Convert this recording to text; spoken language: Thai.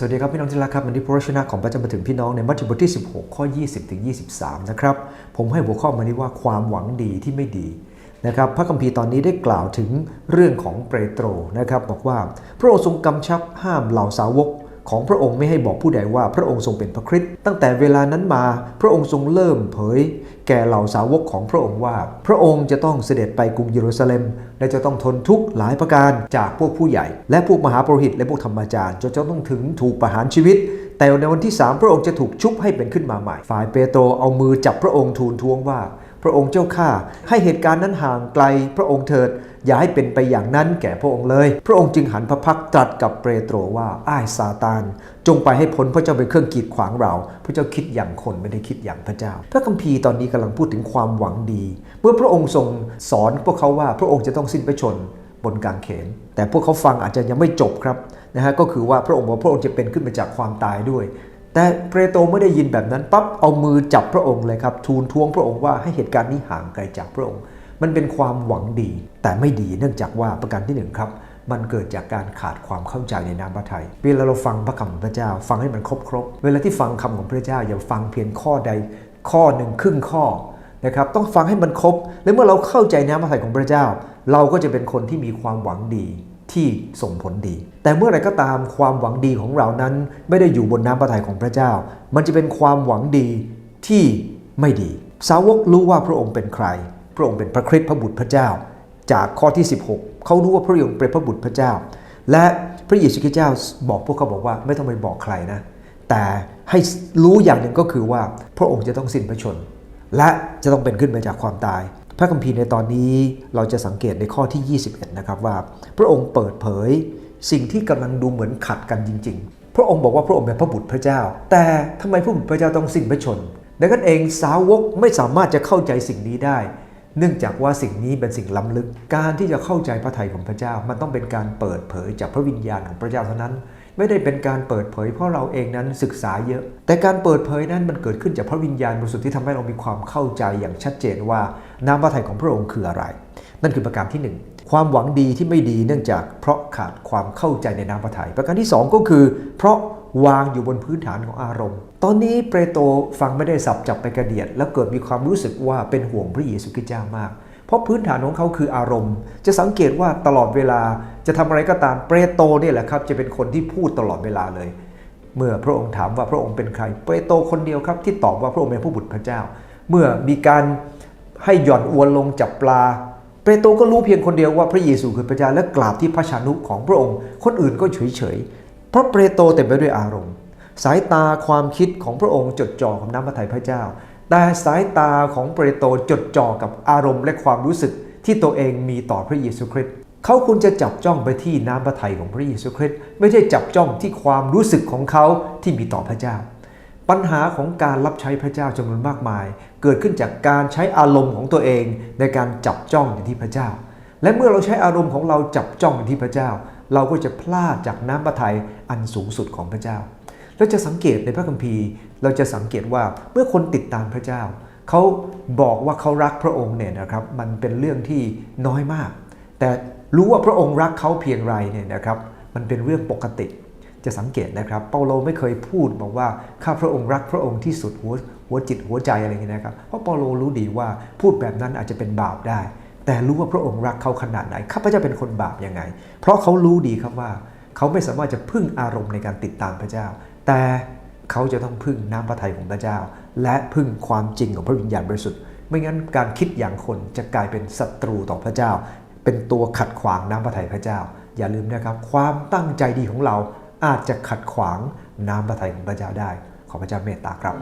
สวัสดีครับพี่น้องที่รักครับวันนี้พระชนะของพระเจ้ามาถึงพี่น้องในมัทธิวบทที่ 16 ข้อ 20 ถึง 23 นะครับ ผมให้หัวข้อมานี้ว่าความหวังดีที่ไม่ดีนะครับพระคัมภีร์ตอนนี้ได้กล่าวถึงเรื่องของเปโตรนะครับบอกว่า พระองค์ทรงกำชับห้ามเหล่าสาวก ของพระองค์ไม่ให้บอกผู้ใดว่าพระองค์ทรงเป็นพระคริสต์ตั้งแต่เวลานั้นมาพระองค์ทรงเริ่มเผย แก่เหล่าสาวกของพระองค์ว่า พระองค์จะต้องเสด็จไปกรุงเยรูซาเล็ม และจะต้องทนทุกข์หลายประการจากพวกผู้ใหญ่ และพวกมหาปรหิตและพวกธรรมจารย์จนจะต้องถึงถูกประหารชีวิต แต่ในวันที่ 3 พระองค์จะถูกชุบให้เป็นขึ้นมาใหม่ ฝ่ายเปโตรเอามือจับพระองค์ทูลท้วงว่า พระองค์เจ้าข้าให้เหตุการณ์นั้นห่างไกลพระองค์เถิด อย่าให้เป็นไปอย่างนั้นแก่พระองค์เลย พระองค์จึงหันพระพักตร์ตรัสกับเปโตรว่าอ้ายซาตาน จงไปให้พ้นพระเจ้าเป็นเครื่องกีดขวางเรา พระเจ้าคิดอย่างคนไม่ได้คิดอย่างพระเจ้า พระคัมภีร์ตอนนี้กำลังพูดถึงความหวังดี เมื่อพระองค์ทรงสอนพวกเขาว่าพระองค์จะต้องสิ้นพระชน บนกางเขน แต่พวกเขาฟังอาจจะยังไม่จบครับนะฮะก็คือว่าพระองค์บอกพระองค์จะเป็นขึ้นมาจากความตายด้วย แต่เปโตรไม่ได้ยินแบบนั้นปั๊บเอามือจับพระองค์เลยครับทูลท้วงพระองค์ว่าให้เหตุการณ์นี้ห่างไกลจากพระองค์ มันเป็นความหวังดี แต่ไม่ดีเนื่องจากว่าประการที่หนึ่งครับมันเกิดจากการขาดความเข้าใจในนามพระทัยเวลาเราฟังพระคำของพระเจ้า ฟังให้มันครบครบ เวลาที่ฟังคำของพระเจ้าอย่าฟังเพียงข้อใดข้อหนึ่งครึ่งข้อ นะครับต้องฟังให้มันครบ และเมื่อเราเข้าใจน้ำพระทัยของพระเจ้า เราก็จะเป็นคนที่มีความหวังดีที่ส่งผลดี แต่เมื่อไรก็ตามความหวังดีของเรานั้น ไม่ได้อยู่บนน้ำพระทัยของพระเจ้า มันจะเป็นความหวังดีที่ไม่ดี สาวกรู้ว่าพระองค์เป็นใคร พระองค์เป็นพระคริสต์พระบุตรพระเจ้า จากข้อที่ 16 เขารู้ว่าพระองค์เป็นพระบุตรพระเจ้า และพระเยซูคริสต์เจ้าบอกพวกเขาบอกว่าไม่ต้องไปบอกใครนะ แต่ให้รู้อย่างหนึ่งก็คือว่าพระองค์จะต้องสิ้นพระชน และจะต้องเป็นขึ้นมาจากความตาย พระคัมภีร์ในตอนนี้เราจะสังเกตในข้อที่ 21 นะครับว่า พระองค์เปิดเผย สิ่งที่กำลังดูเหมือนขัดกันจริง ๆ พระองค์บอกว่าพระองค์เป็นพระบุตรพระเจ้า แต่ทำไมพระบุตรพระเจ้าต้องสิ้นพระชนดังนั้นเองสาวกไม่สามารถจะเข้าใจสิ่งนี้ได้ เนื่องจากว่าสิ่งนี้เป็นสิ่งล้ำลึก การที่จะเข้าใจพระทัยของพระเจ้า มันต้องเป็นการเปิดเผยจากพระวิญญาณของพระเจ้าเท่านั้น ไม่ได้เป็นการเปิดเผย เพราะเราเองนั้นศึกษาเยอะ แต่การเปิดเผยนั้นมันเกิดขึ้นจากพระวิญญาณบริสุทธิ์ที่ทำให้เรามีความเข้าใจอย่างชัดเจนว่าน้ำพระทัยของพระองค์คืออะไร นั่นคือประการที่หนึ่งความหวังดีที่ไม่ดีเนื่องจากเพราะขาดความเข้าใจในน้ำพระทัยประการที่สองก็คือ เพราะวางอยู่บนพื้นฐานของอารมณ์ ตอนนี้เปโตรฟังไม่ได้สับจับไปกระเดียด แล้วเกิดมีความรู้สึกว่าเป็นห่วงพระเยซูคริสต์เจ้ามาก เพราะพื้นฐานของเขาคืออารมณ์ จะสังเกตว่าตลอดเวลาจะทำอะไรก็ตามเปโตเนี่ยแหละครับ จะเป็นคนที่พูดตลอดเวลาเลย เมื่อพระองค์ถามว่าพระองค์เป็นใคร เปโตคนเดียวครับ ที่ตอบว่าพระองค์เป็นผู้บุตรพระเจ้า เมื่อมีการให้หย่อนอวนลงจับปลา เปโตก็รู้เพียงคนเดียวว่าพระเยซูคือพระเจ้าและกราบที่พระชานุของพระองค์ คนอื่นก็เฉยเฉยเพราะเปโตเต็มไปด้วยอารมณ์ สายตาความคิดของพระองค์จดจ่อกับน้ำพระทัยพระเจ้า แต่สายตาของเปโตรจดจ่อกับอารมณ์และความรู้สึกที่ตัวเองมีต่อพระเยซูคริสต์เขาควรจะจับจ้องไปที่น้ำพระทัยของพระเยซูคริสต์ไม่ใช่จับจ้องที่ความรู้สึกของเขาที่มีต่อพระเจ้า ปัญหาของการรับใช้พระเจ้าจำนวนมากมาย เกิดขึ้นจากการใช้อารมณ์ของตัวเองในการจับจ้องอยู่ที่พระเจ้า และเมื่อเราใช้อารมณ์ของเราจับจ้องอยู่ที่พระเจ้า เราก็จะพลาดจากน้ำพระทัยอันสูงสุดของพระเจ้า เราจะสังเกตในพระคัมภีร์ เราจะสังเกตว่าเมื่อคนติดตามพระเจ้า เขาบอกว่าเขารักพระองค์เนี่ยนะครับ มันเป็นเรื่องที่น้อยมาก แต่รู้ว่าพระองค์รักเขาเพียงไรเนี่ยนะครับ มันเป็นเรื่องปกติ จะสังเกตนะครับ เปาโลไม่เคยพูดบอกว่าข้าพระองค์รักพระองค์ที่สุดหัวหัวจิตหัวใจอะไรอย่างนี้นะครับ เพราะเปาโลรู้ดีว่าพูดแบบนั้นอาจจะเป็นบาปได้ แต่รู้ว่าพระองค์รักเขาขนาดไหน ข้าพเจ้าเป็นคนบาปยังไง เพราะเขารู้ดีครับว่า เขาไม่สามารถจะพึ่งอารมณ์ในการติดตามพระเจ้า แต่เขาจะต้องพึ่งน้ำพระทัยของพระเจ้า และพึ่งความจริงของพระวิญญาณบริสุทธิ์ ไม่งั้นการคิดอย่างคนจะกลายเป็นศัตรูต่อพระเจ้า เป็นตัวขัดขวางน้ำพระทัยพระเจ้า อย่าลืมนะครับ ความตั้งใจดีของเราอาจจะขัดขวางน้ำพระทัยของพระเจ้าได้ ขอพระเจ้าเมตตาครับ